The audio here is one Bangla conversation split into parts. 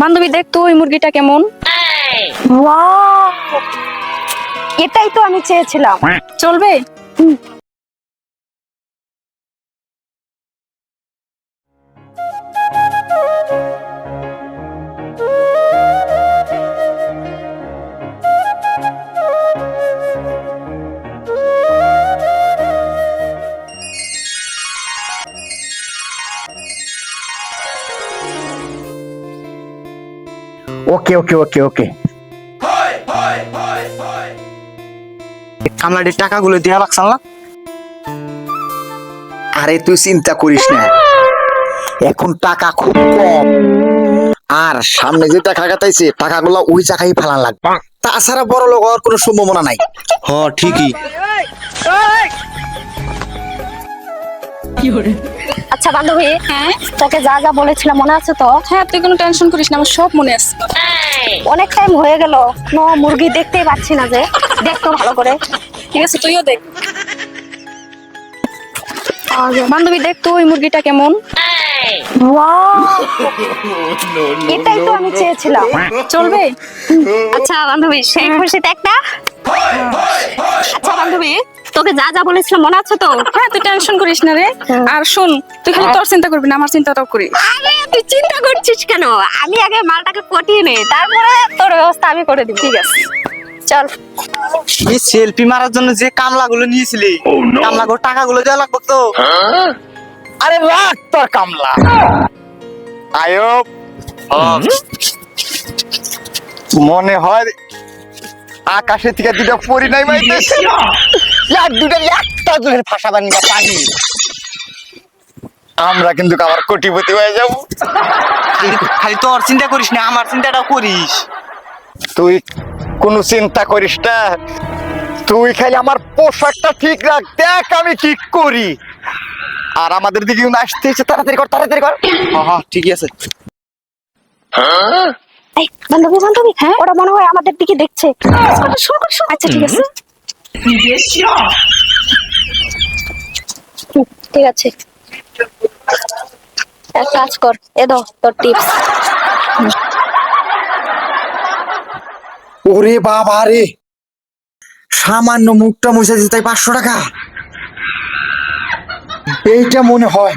বান্ধবী দেখ তো ওই মুরগিটা কেমন। ওয়াও এটাই তো আমি চেয়েছিলাম। চলবে? ওকে ওকে ওকে ওকে কামলাটির টাকাগুলো দেওয়া লাগছে না আরে তুই চিন্তা করিস না। এখন টাকা খুব কম। আর সামনে যে টাকা কাটাইছে টাকাগুলো ওই জায়গায় ফেলা লাগবে। তাছাড়া বড় লোক হওয়ার কোনো সম্ভাবনা নাই। হ ঠিকই। আচ্ছা বান্ধবী হ্যাঁ? তোকে যা যা বলেছিলাম মনে আছে তো? হ্যাঁ তুই কোনো টেনশন করিস না আমার সব মনে আছে। অনেক টাইম হয়ে গেল। নো মুরগি দেখতেই পাচ্ছি না যে। দেখতো ভালো করে। ঠিক আছে তুইও দেখ। বান্ধবী দেখ তো ওই মুরগিটা কেমন। ওয়াও এটাই তো আমি চেয়েছিলাম। চলবে? আচ্ছা বান্ধবী সেই খুশিতে একটা। আচ্ছা বান্ধবী তোকে যা যা বলেছিলাম মনে আছে তো? হ্যাঁ তুই টেনশন করিস না রে। আর শোন তুই খালি তোর চিন্তা করবি না আমার চিন্তাটাও করি আরে তুই চিন্তা করছিস কেন? আমি আগে মালটাকে পটিয়ে নেই তারপরে তোর ব্যবস্থা আমি করে দিব। ঠিক আছে। চল। এই সেলফি মারার জন্য যে কামলাগুলো নিয়েছিলি কামলাগুলো টাকাগুলো দেওয়া লাগবে তো। আরে রাখ তোর কামলা। আয়ব মনে হয় আকাশে থেকে দুটা পরি নাই একটা দুধের ফাঁসা বানিয়ে পানি। আমরা কিন্তু আবার কোটিপতি হয়ে যাব। খালি তোর চিন্তা করিস না আমার চিন্তাটাও করিস। তুই কোনো চিন্তা করিস না। তুই খালি আমার পোশাকটা ঠিক রাখ দেখ আমি কি করি। আর আমাদের দিকে কিন্তু আসতে হচ্ছে তাড়াতাড়ি কর তাড়াতাড়ি কর। হ হ ঠিকই আছে। এই বান্ধবী বান্ধবী হ্যাঁ? ওরা মনে হয় আমাদের দিকে দেখছে। আচ্ছা ঠিক আছে। ঠিক আছে। এক কাজ কর এ দাও তোর টিপস ওরে বাবা রে। সামান্য মুখটা মুছে দিতে তাই পাঁচশো টাকা। এইটা মনে হয়।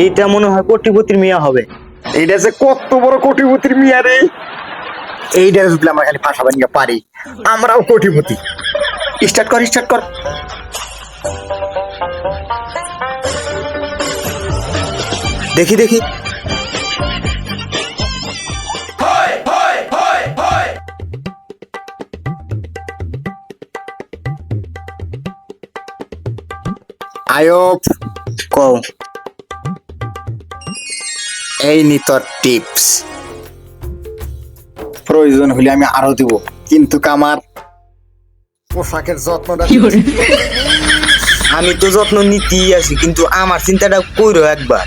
এইটা মনে হয় কোটিপতির মিয়া হবে। এইটা যে কত বড় কোটিপতির মিয়া রে। এইটা যদি আমরা খালি ফাঁসা বানিয়ে পারি আমরাও কোটিপতি। স্টার্ট কর স্টার্ট কর। দেখি দেখি। আয়ব কও। এই নি টিপস প্রয়োজন হলে আমি আরও দিব। কিন্তু আমার পোশাকের যত্নটা আমি তো যত্ন নিতেই আছি কিন্তু আমার চিন্তাটা কইরো একবার।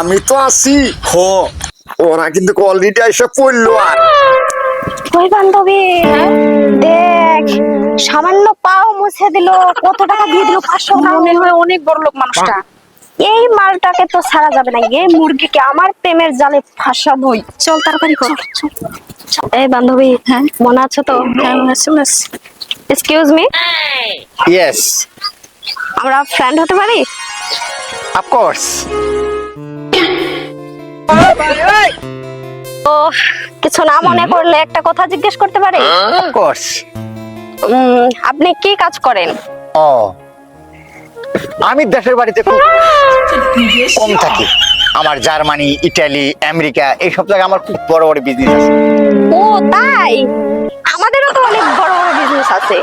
আমি তো আছি। হ। ওরা কিন্তু অলরেডি এসে পড়ল আর। ওই বান্ধবী দেখ সামান্য পাও মুছে দিল কত টাকা দিয়ে দিল পাঁচশো মনে হয় অনেক বড় লোক মানুষটা। এই মালটাকে তো ছাড়া যাবে না এই মুরগিকে আমার প্রেমের জালে ফাঁসাবই চল তাড়াতাড়ি কর। এই বান্ধবী হ্যাঁ? মনে আছে তো? হ্যাঁ মনে আছে। এক্সকিউজ মি ইয়েস আমরা ফ্রেন্ড হতে পারি? অফকোর্স তো কিছু না মনে করলে একটা কথা জিজ্ঞেস করতে পারি? অফকোর্স আপনি কি কাজ করেন? ও আমি দেশের বাড়িতে খুব কম থাকি। আমার জার্মানি ইটালি আমেরিকা এইসব জায়গায় আমার খুব বড় বড় বিজনেস আছে। ও তাই? আমাদেরও তো অনেক বড় বড় বিজনেস আছে।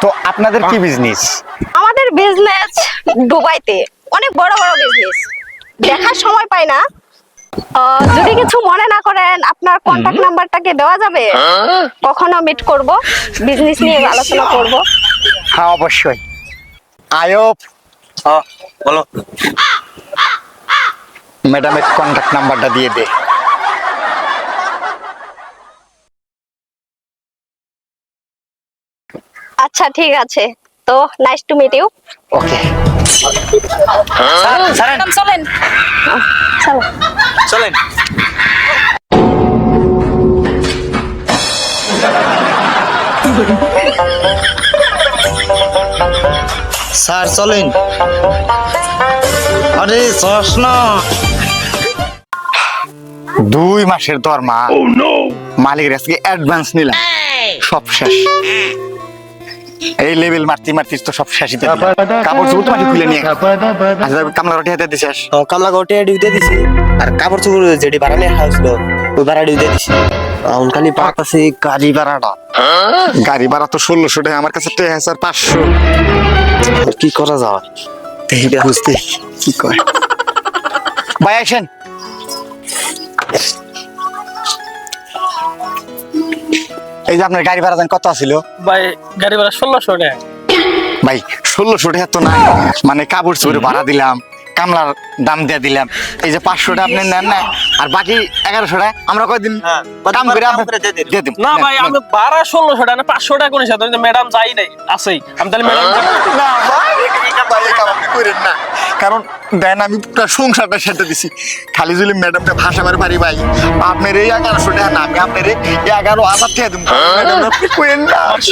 তো আপনাদের কি বিজনেস আমাদের বিজনেস দুবাইতে। অনেক বড় বড় বিজনেস দেখার সময় পাই না। যদি কিছু মনে না করেন আপনার কন্টাক্ট নাম্বারটাকে দেওয়া যাবে। কখনো মিট করব বিজনেস নিয়ে আলোচনা করব। হ্যাঁ অবশ্যই। আয়ব। হ বলো। ম্যাডামের কন্টাক্ট নাম্বারটা দিয়ে দে। আচ্ছা ঠিক আছে। তো nice to meet you okay চলেন। চলেন। স্যার চলেন। আরে চশমা দুই মাসের দরমা oh, মালিকের আজকে অ্যাডভান্স নিলাম। সব শেষ। এই লেভেল মারতে মারতে তো সব শেষই তো কাপড় চোপড় তো মাটি খুলে নিয়ে আচ্ছা কামলা রুটি হাতে দিছিস ও, কামলা গোটে ডিউতে দিছি। আর কাপড় চোপড় যেটি ভাড়া নিয়ে হাউছিল ওই ভাড়া ডিউতে দিছি। খালি পাক আছে গাড়ি ভাড়াটা গাড়ি ভাড়া তো ষোলোশো টাকা আমার কাছে টাকা হাজার পাঁচশো। কি করা দেখি বুঝতে কি কয়? ভাই আসেন। এই যে আপনার গাড়ি ভাড়া দেন কত আছিল? ভাই গাড়ি ভাড়া ষোলোশো টাকা। ভাই ষোলোশো টাকা তো না মানে কাপড় চোপড় ভাড়া দিলাম কামলার দাম দিয়ে দিলাম। এই যে পাঁচশো টাকা আপনি নেন না আর বাকি এগারোশো টাকা আমরা কয়দিন হ্যাঁ, কাম করে দিয়ে দিন। না ভাই আমি ভাড়া ষোলোশো টাকা না পাঁচশো টাকা কোন সাথে ম্যাডাম যাই নাই আছেই। আমি তাহলে ম্যাডাম না। কারণ দেন আমি পুরো সংসারটা সেটা দিছি। খালি যদি ম্যাডামটা ভাষা মারে পারি ভাই আপনার এই এগারোশো টাকা না আমি আপনার এই এগারো হাজার টাকা দিব।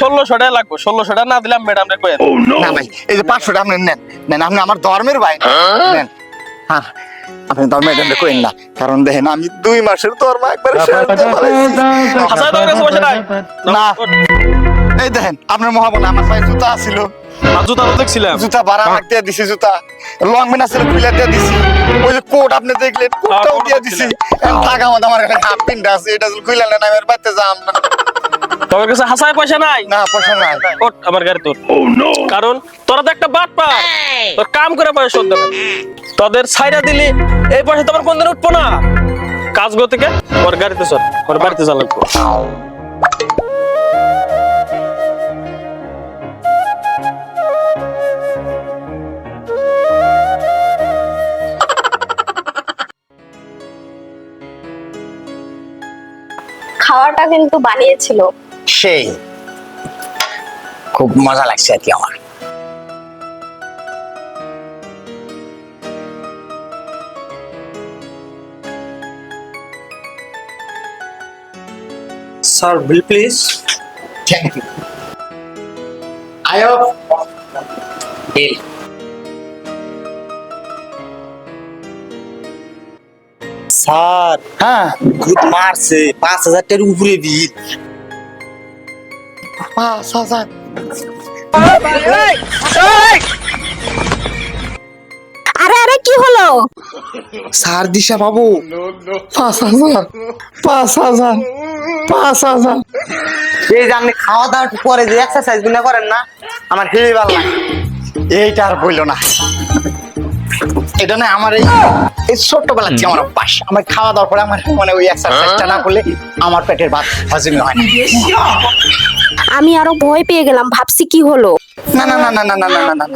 ষোলোশো টাকা লাগবে ষোলোশো টাকা না দিলাম ম্যাডাম রে কয়ে না ভাই এই যে পাঁচশো টাকা আপনি নেন। নেন আপনি আমার ধর্মের ভাই। নেন। হ্যাঁ আপনি ম্যাডামটা না। কারণ দেখেন আমি দুই মাসের একবার শেষ ফেলাইছি। না। এই দেখেন আপনার মহাবনে আমার পায়ে জুতা আছিল। জুতা দেখছিলাম। জুতা ভাড়া রাখতে দিছি জুতা। লং মেনা ছিল খুলে দিয়ে দিছি। ওই যে কোট আপনি দেখলেন কোটটাও কোট দিয়ে দিছি। এখন আমার কাছে হাফ প্যান্ট আছে এটা খুলে নেন আমি আর বাড়তে যাম না। তোমার কাছে হাসায় পয়সা নাই? না পয়সা নাই। ওঠ আমার গাড়ি তোর। কারণ তোরা তো একটা বাট পা। তোর কাম করে পয়সা শোধ দেবে। তোদের ছাইরা দিলি এই পয়সা তোমার কোনদিন উঠবো না? কাজ গো থেকে ওর গাড়িতে চল ওর বাড়িতে খাওয়াটা কিন্তু বানিয়েছিল। সেই। খুব মজা লাগছে আর কি আমার। Sir bill please thank you আয়ব bill sir হ্যাঁ। ভূত মারছে পাঁচ হাজার টাকার উপরে বিল পাঁচ হাজার আরে কি হলো দিশা বাবু পাঁচ হাজার পাঁচ হাজার পাঁচ হাজার এই যে আপনি খাওয়া দাওয়ার পরে যে এক্সারসাইজগুলো করেন না আমার হেভি ভালো লাগে এইটা আর বলল না এটা না আমার এই এই ছোট্টবেলা থেকে আমার অভ্যাস আমার খাওয়া দাওয়ার পরে আমার মানে ওই এক্সারসাইজটা না করলে আমার পেটের ভাত হজমই হয় না আমি আরও ভয় পেয়ে গেলাম ভাবছি কি হলো। না না না না না না না না না।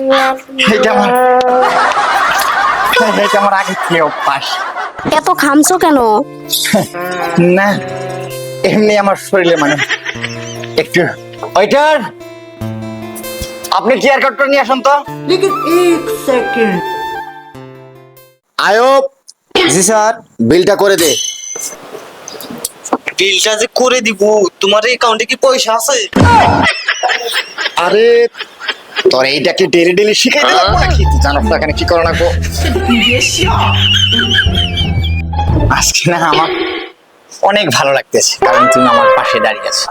এইটা আমার এইটা আমার আগে থেকে অভ্যাস? এত খামছো কেন? না এমনি আমার শরীরে মানে একটু ওইটার আপনি চেয়ার কাটটা নিয়ে আসুন তো? আয়ব জি স্যার বিলটা করে দে। বিলটা যে করে দিব তোমার অ্যাকাউন্টে কি পয়সা আছে? আরে তোর এইটাকে ডেলি ডেলি শিখাই দিলাম নাকি? তুই জানো তো এখানে কি করো না গো। আজকে না আমার অনেক ভালো লাগতেছে কারণ তুমি আমার পাশে দাঁড়িয়ে আছো।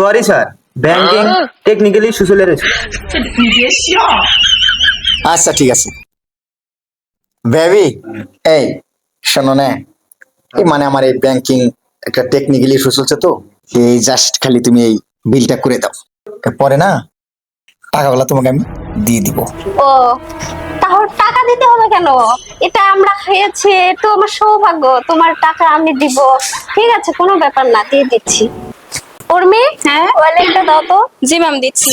সরি স্যার ব্যাংকিং টেকনিক্যালি সুসলে রয়েছে আচ্ছা ঠিক আছে। বেবি এই শোনো না। এই মানে আমার এই ব্যাংকিং একটা টেকনিক্যালি ইস্যু চলছে তো এই জাস্ট খালি তুমি এই বিলটা করে দাও। পরে না টাকাগুলো তোমাকে আমি দিয়ে দিব। ও তাহলে টাকা দিতে হবে কেন? এটা আমরা খেয়েছি তো আমার সৌভাগ্য তোমার টাকা আমি দিব। ঠিক আছে কোনো ব্যাপার না দিয়ে দিচ্ছি। উর্মি হ্যাঁ? ওয়ালেটটা দাও তো। জি ম্যাম দিচ্ছি।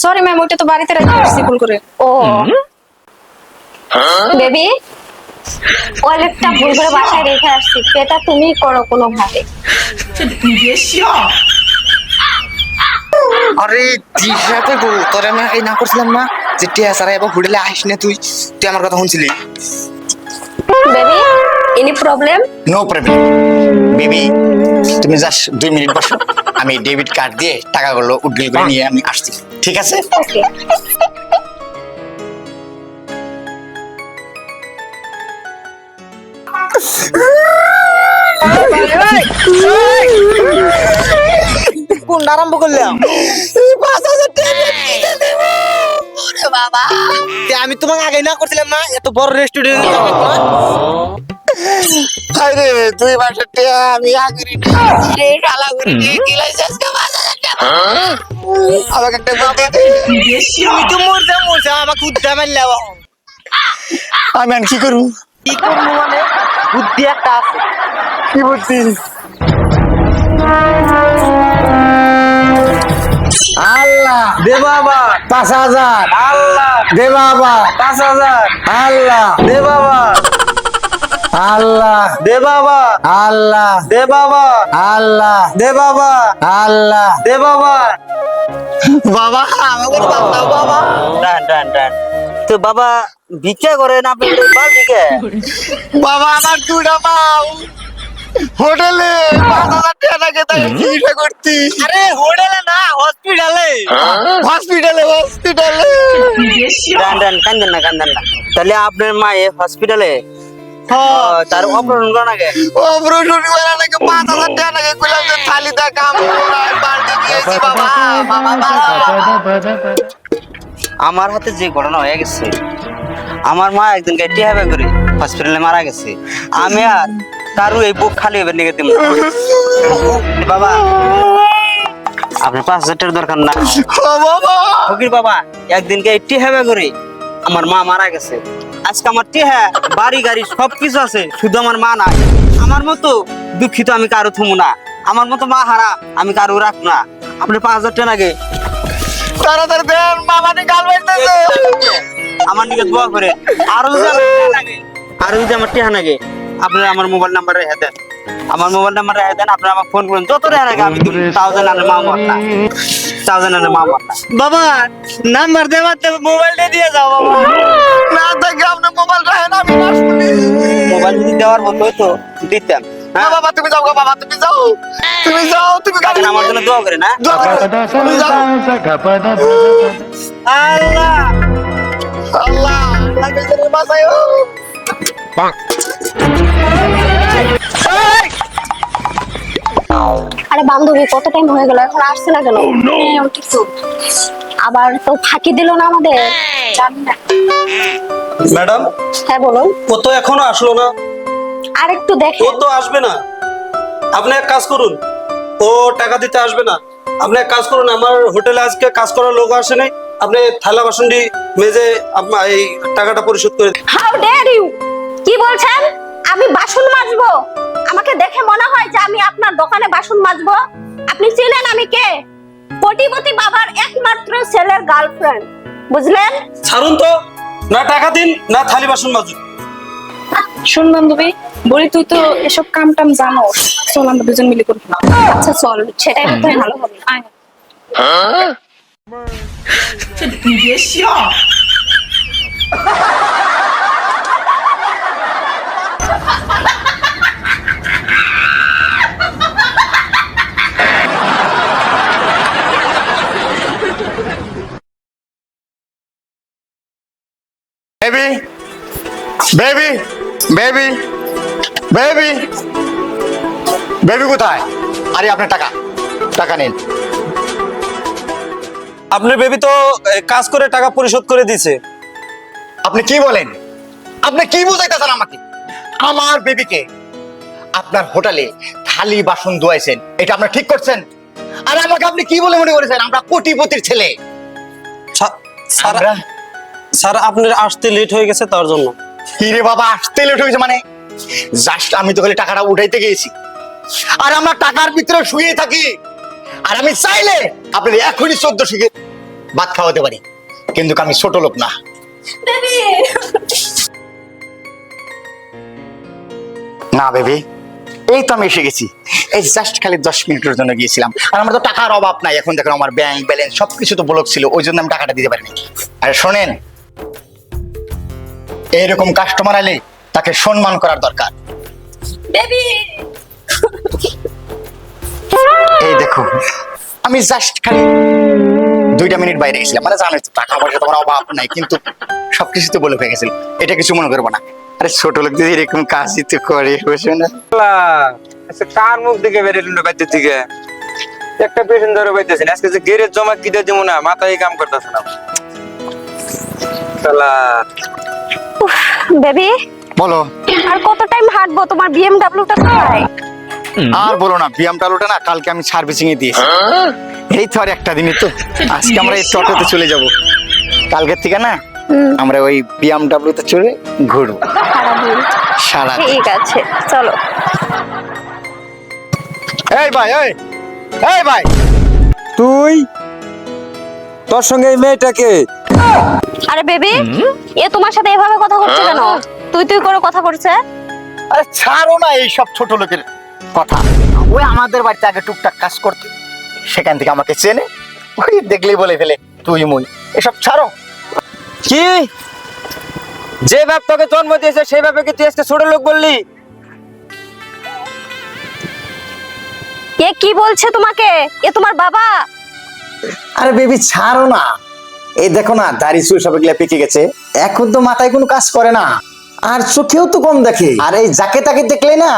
সরি ম্যাম ওইটা তো বাড়িতে রেখে আসছি ভুল করে। ও। বেবি ওয়ালেটটা ভুল করে বাসায় রেখে আসছি। এটা তুমি করো কোনো ভাবে আরে দিশাতে গো তোর আমি আগে না করছিলাম না যে টিয়া সারা এবার হোটেলে আসিস না তুই। তুই আমার কথা শুনছিলি? Baby any problem no problem baby তুমি জাস্ট দুই মিনিট বসো। আমি ডেবিট কার্ড দিয়ে টাকাগুলো উড্ডিল করে নিয়ে আমি আসছি। ঠিক আছে? ওকে কোন আরম্ভ করলাম? বাবা। তে আমি তোমাকে আগে না করছিলাম না এত বড় রেস্টুরেন্ট আরে তুই বাসা টিয়া আমি আগরি রে শালা করে আজকে পাঁচ আমাকে একটা বুদ্ধি দে। তুমি তো মরছে মরছে আমাকে উদ্যা মারলে আমি আর কি করব? কি করব মানে? বুদ্ধি একটা আছে। কি বুদ্ধি? আল্লাহ। দে বাবা। পাঁচ হাজার। আল্লাহ। দে বাবা। পাঁচ হাজার। আল্লাহ। দে বাবা। আল্লাহ। দে বাবা। আল্লাহ। দে বাবা। আল্লাহ। দে বাবা। আল্লাহ। দে বাবা। বাবা আমাকে বাবা বাবা। ডান ডান ডান। তো বাবা ভিক্ষা করেন আপনি বাবা আমার দুটা পাও হোটেলে করতি আরে হোটেলে না হসপিটালে। হসপিটালে হসপিটালে। ডান ডান কান্দেন না কান্দেন না। তাহলে আপনার মা এ হসপিটালে তার অপারেশন করা নাকি অপারেশন করে নাকি পাঁচ হাজার টাকা লাগে কইলাম যে থালিটা কাম নাই বালতি দিয়েছি বাবা আমার হাতে যে ঘটনা হয়ে গেছে আমার মা একদিন গাইটি হবে করে হসপিটালে মারা গেছে। আমি আর কারু এই বুক খালি হবে নিয়ে দিব বাবা আপনার পাঁচ হাজার টাকার দরকার না। ফকির বাবা একদিন গাইটি হবে করে আমার মা মারা গেছে। আজকে আমার টেহা, বাড়ি, গাড়ি সবকিছু আছে, শুধু আমার মা নাই। আমার মতো দুঃখিত আমি কারও থুমু না। আমার মতো মা হারা আমি কারও রাখ না। আপনি পাঁচ হাজার টাকা লাগে তাড়াতাড়ি নি আমার দিকে দোয়া করে। আরও যদি আরও যদি আমার টেহা লাগে, আপনারা আমার মোবাইল নাম্বার রেখে আমার মোবাইল নাম্বার রেখে দেন আপনারা আমাকে ফোন করুন যত রেখে আমি দিব তাওজেন আনে মা মরনা তাওজেন আনে মা মরনা বাবা নাম্বার দেওয়ার মোবাইলটা দিয়ে যাও বাবা না দেখে আপনার মোবাইল আমি না শুনি মোবাইল যদি দেওয়ার মতো হতো দিতাম না হ্যাঁ বাবা তুমি যাও গো বাবা তুমি যাও তুমি যাও তুমি কারণ আমার জন্য দোয়া করে না দোয়া করো। তুমি যাও আল্লাহ আল্লাহ আরে বান্ধবী কত টাইম হয়ে গেল? এখন আসছে না কেন? তো। আবার তো ফাঁকি দিল না আমাদের? ম্যাডাম হ্যাঁ বলুন। ও তো এখনও আসলো না। আর একটু ও তো আসবে না। আপনি এক কাজ করুন। ও টাকা দিতে আসবে না। আপনি এক কাজ করুন আমার হোটেলে আজকে কাজ করার লোক আসে নাই আপনি থালা বাসনটি মেজে আপনার এই টাকাটা পরিশোধ করে দিন। হাউ ডেয়ার ইউ কি বলছেন? আমি বাসন মাজবো। আমাকে দেখে মনে হয় যে আমি আপনার দোকানে বাসন মাজবো। আপনি চিনেন আমি কে? কোটিপতি বাবার একমাত্র ছেলের গার্লফ্রেন্ড বুঝলেন? ছাড়ুন তো। না টাকা দিন না থালি বাসন মাজুন। শোন বান্ধবী বলি তুই তো এসব কাম টাম জানো চল আমরা দুজন মিলে করব আচ্ছা চল সেটাই বোধহয় ভালো হবে। আয়। বেবি বেবি বেবি বেবি কোথায়? আরে আপনার টাকা টাকা নিন। আপনার বেবি তো কাজ করে টাকা পরিশোধ করে দিয়েছে। আপনি কি বলেন? আপনি কি বুঝাইতেছেন আমাকে? আমার বেবিকে আপনার হোটেলে থালি বাসন ধোয়াইছেন এটা আপনার ঠিক করছেন? আর আমাকে আপনি কি বলে মনে করেছেন? আমরা কোটিপতির ছেলে। স্যার- স্যার স্যার আপনার আসতে লেট হয়ে গেছে তার জন্য। কি রে বাবা আসতে লেট হয়েছে মানে। জাস্ট আমি তো খালি টাকাটা উঠাইতে গিয়েছি। আর আমরা টাকার ভিতরে শুয়ে থাকি। আর আমি চাইলে আপনার এখনই চোদ্দ শিখে ভাত খাওয়াতে পারি। কিন্তু আমি ছোট লোক না। না বেবি এই তো আমি এসে গেছি। এই জাস্ট খালি দশ মিনিটের জন্য গিয়েছিলাম। আর আমার তো টাকার অভাব নাই। এখন দেখুন আমার ব্যাংক ব্যালেন্স সবকিছু তো ব্লক ছিল। ওই জন্য আমি টাকাটা দিতে পারিনি। আর শোনেন এইরকম কাস্টমার এলে তাকে সম্মান করার দরকার। বেবি এই দেখো আমি জাস্ট খালি দুইটা মিনিট বাইরে গেছিলাম। মানে জানোই তো টাকা পয়সা তোমার অভাব নাই কিন্তু সবকিছু তো বলে হয়ে গেছিল। এটা কিছু মনে করব না। আরে ছোট লোক যদি এরকম কাজই তো করে বুঝছ না। আচ্ছা কার মুখ দিকে বেরিয়ে বাইতে থেকে একটা পেশেন্ট ধরে বাইতেছেন আজকে যে গেরের জমা কি দিয়ে দিব না মাথায় কাম করতেছে না। শালা বেবি। বলো। আর কত টাইম হাঁটবো? তোমার বিএমডব্লিউটা কোথায়? আর বলো না বিয়াম টালুটা না কালকে আমি সার্ভিসিং এ দিয়েছি এই তো আর একটা দিনই তো। আজকে আমরা এই টোটোতে চলে যাব। কালকের থেকে না আমরা ওই বিএমডব্লিউ তে চড়ে ঘুরবো। সারা ঠিক আছে চলো। এই ভাই এই এই ভাই। তুই? তোর সঙ্গে এই মেয়েটাকে? আরে বেবি এ তোমার সাথে এভাবে কথা করছে কেন? তুই তুই করে কথা করছে আরে ছাড়ো না এই সব ছোট লোকের কথা। ওই আমাদের বাড়িতে আগে টুকটাক কাজ করতে। সেখান থেকে আমাকে চেনে ওই দেখলেই বলে ফেলে তুই মুই এসব ছাড়ো। কি? যে বাপ তোকে জন্ম দিয়েছে সেই বাপকে তুই আজকে ছোট লোক বললি? এ কি বলছে তোমাকে? এ তোমার বাবা? আরে বেবি ছাড়ো না। এই দেখো না দাড়ি চুল সব এগুলা পেকে গেছে। এখন তো মাথায় কোনো কাজ করে না। আর চোখেও তো কম দেখে। আর এই যাকে তাকে দেখলে না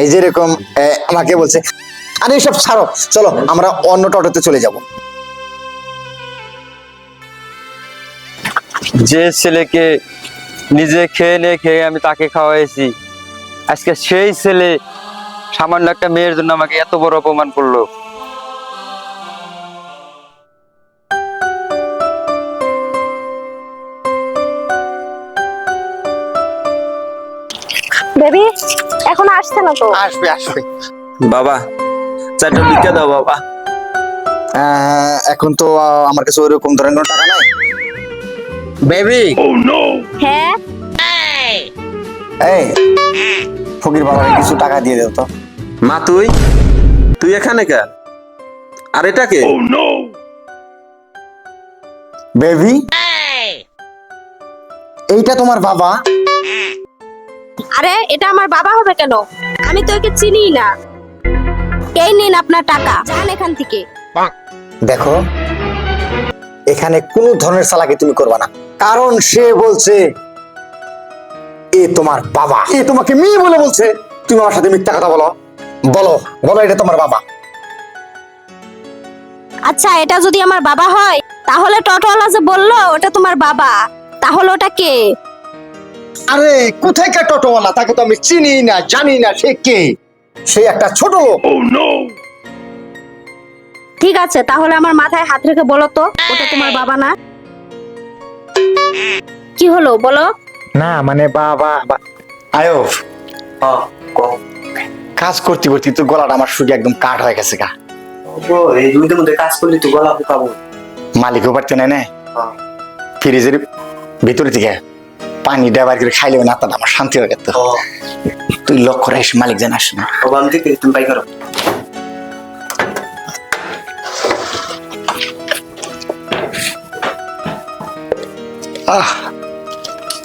এই যেরকম এ, আমাকে বলছে আরে এসব ছাড়ো চলো আমরা অন্য টোটোতে চলে যাব। যে ছেলেকে নিজে খেয়ে নিয়ে খেয়ে আমি তাকে খাওয়াইছি আজকে সেই ছেলে সামান্য একটা মেয়ের জন্য আমাকে এত বড় অপমান করল। এখন আসছে না তো। আসবে আসবে। বাবা চারটা ভিক্ষা দাও বাবা। আহ, এখন তো আমার কাছে ওইরকম ধরনের কোনো টাকা নাই। বেবি হ্যাঁ। এই। ফকির বাবাকে কিছু টাকা দিয়ে দাও তো। মা তুই? তুই এখানে কে আর এটা কে? বেবি এইটা তোমার বাবা? আরে এটা আমার বাবা হবে কেন? আমি তো একে চিনি না। এই নিন আপনার টাকা যান এখান থেকে। দেখো এখানে কোনো ধরনের চালাকি তুমি করবা না। কারণ সে বলছে এ তোমার বাবা। এ তোমাকে মেয়ে বলে বলছে। তুমি আমার সাথে মিথ্যা কথা বলো। বলো বলো এটা তোমার বাবা। আচ্ছা এটা যদি আমার বাবা হয় তাহলে টোটোওয়ালা যে বলল ওটা তোমার বাবা। তাহলে ওটা কে? আরে কোথায় কে টোটোওয়ালা? তাকে তো আমি চিনি না জানি না সে কে। সে একটা ছোট লোক। ঠিক আছে তাহলে আমার মাথায় হাত রেখে বলো তো ওটা তোমার বাবা না? কি হলো বলো? না মানে বাবা আয়ো কাজ করতে করতে তো গলাটা আমার শুকে একদম কাঠ হয়ে গেছে গা। এই দুইটার মধ্যে কাজ করলে তো গলা পাবো মালিকও পারতে না না? ফ্রিজের ভিতরে থেকে। পানি ডাবার করে খাইলে না তাহলে আমার শান্তি হয়ে গেত। তুই লক্ষ্য রাখিস মালিক না। তুমি পাই করো। আহ।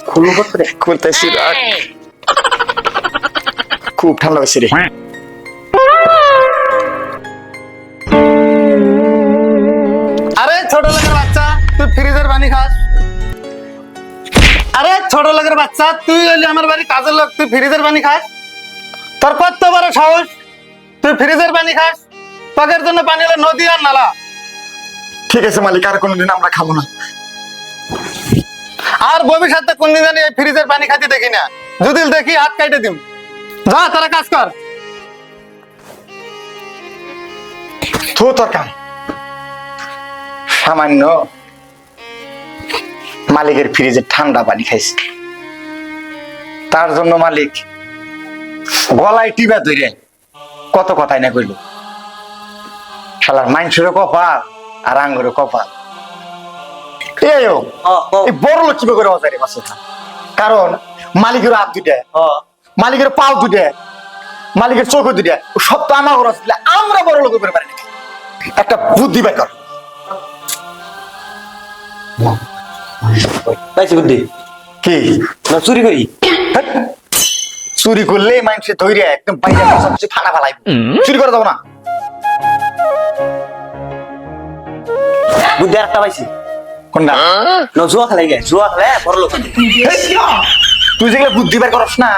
খুলবো রাখ খুব ঠান্ডা হয়েছে রে। বাচ্চা তুই হইলি আমার বাড়ি কাজের লোক তুই ফ্রিজের পানি খাস। তোর কত বড় সাহস? তুই ফ্রিজের পানি খাস। তোদের জন্য পানি হলো নদী আর নালা। ঠিক আছে মালিক আর কোনোদিন আমরা খাব না। আর ভবিষ্যতে কোনদিন জানি এই ফ্রিজের পানি খাইতে দেখি না। যদি দেখি হাত কাইটে দিম। যা তারা কাজ কর। থু তোর কাম। সামান্য মালিকের ফ্রিজে ঠান্ডা পানি খাইছে তার জন্য মালিক। গলায় টিপা ধরে কত কথাই না কইল। শালার মাইন্সেরও কপাল আর আঙ্গুরও কপাল। এই বড় লোক কীভাবে করে অজারে বাসে কারণ মালিকের হাত দুটে মালিকের পাও দুটে মালিকের চোখ দুইটা। ও সব তো আমার খরচ দিলে আমরা বড় লোক করে পারি একটা বুদ্ধি বের কর। পাইছি বুদ্ধি। কি? না চুরি করি। চুরি করলে মানুষের ধৈর্য একদম বাইরে সব কিছু ফাটা ফালাই চুরি করে দেবো না। বুদ্ধি আর একটা পাইছি। কোনটা? না জুয়া খেলাই গে জুয়া খেলে বড় লোক তুই যেগুলো বুদ্ধি বের করস না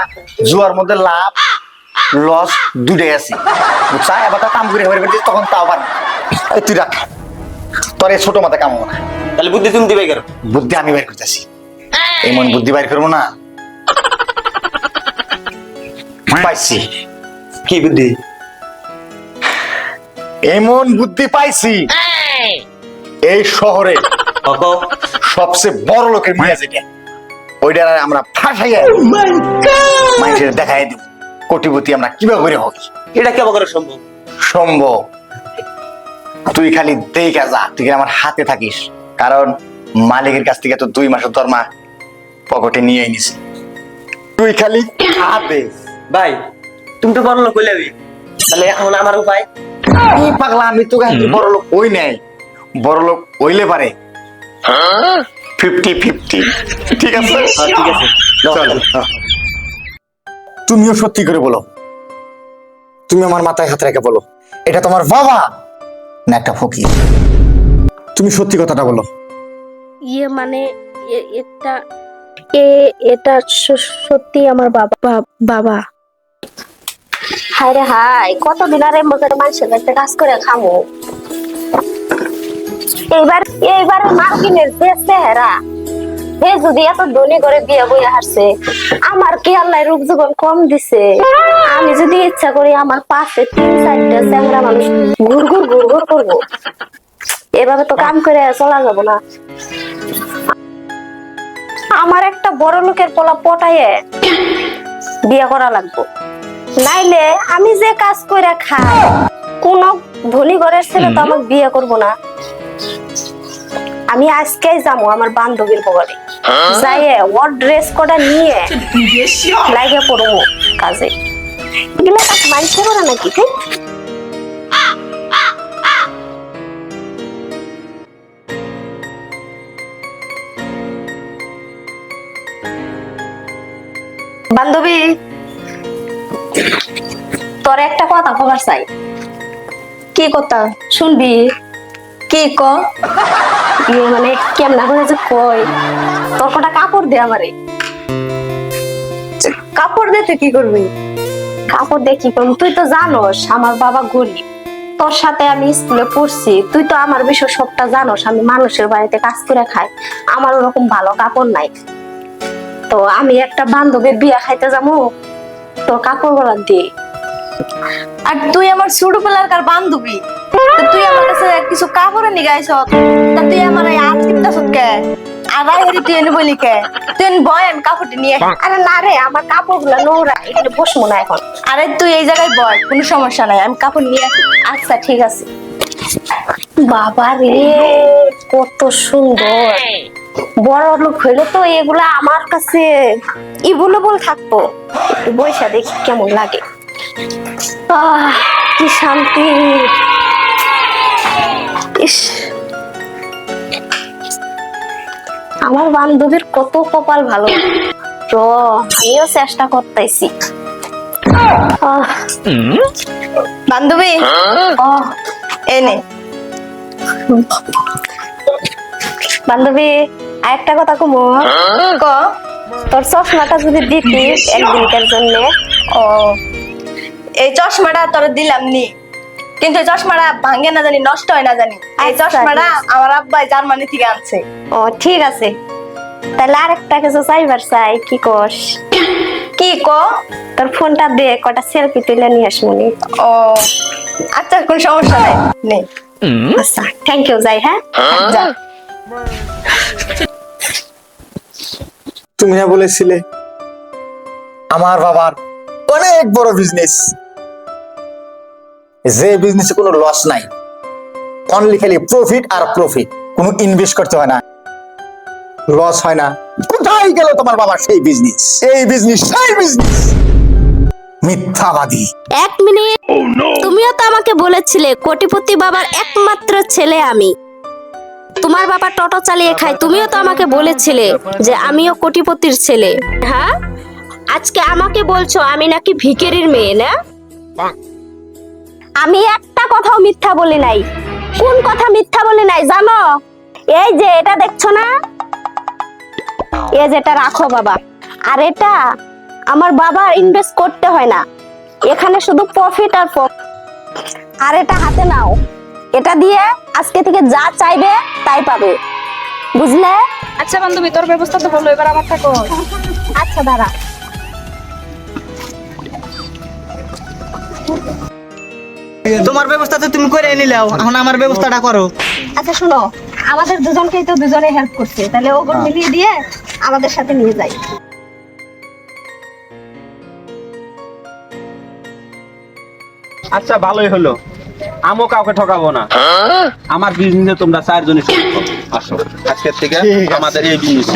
জুয়ার মধ্যে লাভ লস দুটাই আছে। বুঝছা এবার তো কাম করে করছিস তখন তাও এই তুই রাখ। তোর এই ছোট মাথা কাম হব না। তাহলে বুদ্ধি তুমি দিবে কেন? বুদ্ধি আমি বের করতেছি। এমন বুদ্ধি বের করব না পাইছি। কি বুদ্ধি? এমন বুদ্ধি পাইছি এই! শহরে সবচেয়ে বড় লোকের মেয়ে যেটা ওইটা আমরা ফাঁসাইয়া মানুষের দেখাই দিব। কোটিপতি আমরা কীভাবে করে হোক এটা কেমন করে সম্ভব? সম্ভব। তুই খালি দেখা যা তুই আমার হাতে থাকিস। কারণ মালিকের কাছ থেকে তো দুই মাসের দরমা পকেটে নিয়ে নিছি। তুই খালি হাতে। ভাই তুমি তো বড় লোক কইলে তাহলে এখন আমার উপায়? পাগলা আমি তো কাহিনী বড় লোক ওই নাই। বড় লোক ওইলে পারে। Fifty fifty. ঠিক আছে? হ্যাঁ, ঠিক আছে। চল। তুমিও সত্যি করে বলো। তুমি আমার মাথায় হাত রেখে বলো। এটা তোমার বাবা না একটা ফকির? তুমি সত্যি কথাটা বলো। ইয়ে মানে এটা এ এটা সত্যি আমার বাবা বাবা। হায় রে হায়, কতদিন আর মানুষের বাড়িতে কাজ করে এইবার এইবার মার্কিনের হে যদি এত করে বিয়ে বইয়া হারছে, আমার কি আল্লাহ রূপ জীবন কম দিছে? আমি যদি ইচ্ছা করি আমার পাশে তিন, চারটা চ্যাংরা মানুষ ঘুর ঘুর ঘুর ঘুর করব। এভাবে তো কাম করে চলা যাব না। আমার একটা বড় লোকের পোলা পটায়ে বিয়ে করা লাগবো। নাইলে আমি যে কাজ করে খাই কোন ধনী ঘরের ছেলে তো আমাকে বিয়ে করব না। আমি আজকেই যাব আমার বান্ধবীর বগলে যাইয়ে ওর ড্রেস কোডা নিয়ে লাগে পড়ব কাজে। এগুলো কাজ মানছে করে নাকি ঠিক বান্ধবী তোর একটা কথা খবর চাই। কি কথা? শুনবি? কি ক? ইয়ে মানে কেমনা করে যে কই তোর কটা কাপড় দে আমারে। কাপড় দিতে কি করবি? কাপড় দেখি কম তুই তো জানোস আমার বাবা গরিব। তোর সাথে আমি স্কুলে পড়ছি। তুই তো আমার বিষয় সবটা জানোস। আমি মানুষের বাড়িতে কাজ করে খাই। আমার ওরকম ভালো কাপড় নাই। তো আমি একটা বান্ধবীর বিয়ে খাইতে যাব। তোর কাপড়গুলা দিয়ে আর তুই আমার ছোটবেলার বান্ধবী? তুই আমার কাছে কিছু কাপড় নিয়ে গাইছ তা তুই আমার এই আজ কিনতাছ আর তুই এনে বলি কে? তুই কাপড়টি নিয়ে আরে না রে আমার নোংরা এখানে বসবো না এখন। আরে তুই এই জায়গায় বয় কোনো সমস্যা নাই আমি কাপড় নিয়ে আসি। আচ্ছা ঠিক আছে। বাবা রে কত সুন্দর। বড় লোক হইলে তো এগুলা আমার কাছে ইবুলো বল থাকতো। একটু বৈশা দেখি কেমন লাগে। কি শান্তি। ইস। আমার বান্ধবীর কত কপাল ভালো। তো আমিও চেষ্টা করতেছি। বান্ধবী এনে বান্ধবী আরেকটা কথা কমো। ক তোর চশমাটা যদি দিতিস একদিনকার জন্য ও। এই চশমাটা তোর দিলাম নি। কিন্তু এই চশমাটা ভাঙে না জানি নষ্ট হয় না জানি। এই আচ্ছা, চশমাটা আমার আব্বাই জার্মানি থেকে আনছে। ও ঠিক আছে। তাহলে আরেকটা কিছু চাইবার চাই কি কস? কি ক? তোর ফোনটা দে কটা সেলফি তুলে নিয়ে আসমনি ও আচ্ছা কোন সমস্যা নাই। নে। আচ্ছা থ্যাংক ইউ যাই হ্যাঁ? যা। তুমি না বলেছিলে আমার বাবার অনেক বড় বিজনেস যে বিজনেসে কোনো লস নাই। অনলি খালি প্রফিট আর প্রফিট কোনো ইনভেস্ট করতে হয় না। লস হয় না। কোথায় গেল তোমার বাবার সেই বিজনেস এই বিজনেস সেই বিজনেস মিথ্যাবাদী। এক মিনিট। তুমিও তো আমাকে বলেছিলে, কোটিপতি বাবার একমাত্র ছেলে আমি। তোমার বাবা টোটো চালিয়ে খায়, তুমিও তো আমাকে বলেছিলে যে আমিও কোটিপতির ছেলে। হ্যাঁ? আজকে আমাকে বলছো আমি নাকি ভিকেরির মেয়ে না? আমি একটা কথাও মিথ্যা বলি নাই। কোন কথা মিথ্যা বলি নাই জানো? এই যে এটা দেখছ না? এই যেটা রাখো বাবা। আর এটা আমার বাবার ইনভেস্ট করতে হয় না। এখানে শুধু প্রফিট আর প্রফিট আর এটা হাতে নাও। এটা দিয়ে আজকে থেকে যা চাইবে তাই পাবে। বুঝলে? আচ্ছা বান্ধবী তোর ব্যবস্থা তো হলো এবার আমারটা কর আচ্ছা দাঁড়া। তোমার ব্যবস্থা তো তুমি করে নিলাও এখন আমার ব্যবস্থাটা করো। আচ্ছা শোনো আমাদের দুজনকেই তো দুজনে হেল্প করছে তাহলে ওগুলো মিলিয়ে দিয়ে আমাদের সাথে নিয়ে যাই। আচ্ছা ভালোই হলো। আমও কাউকে ঠকাবো না। আমার বিজনেসে তোমরা চারজনে আসো। আজকের থেকে আমাদের এই বিজনেস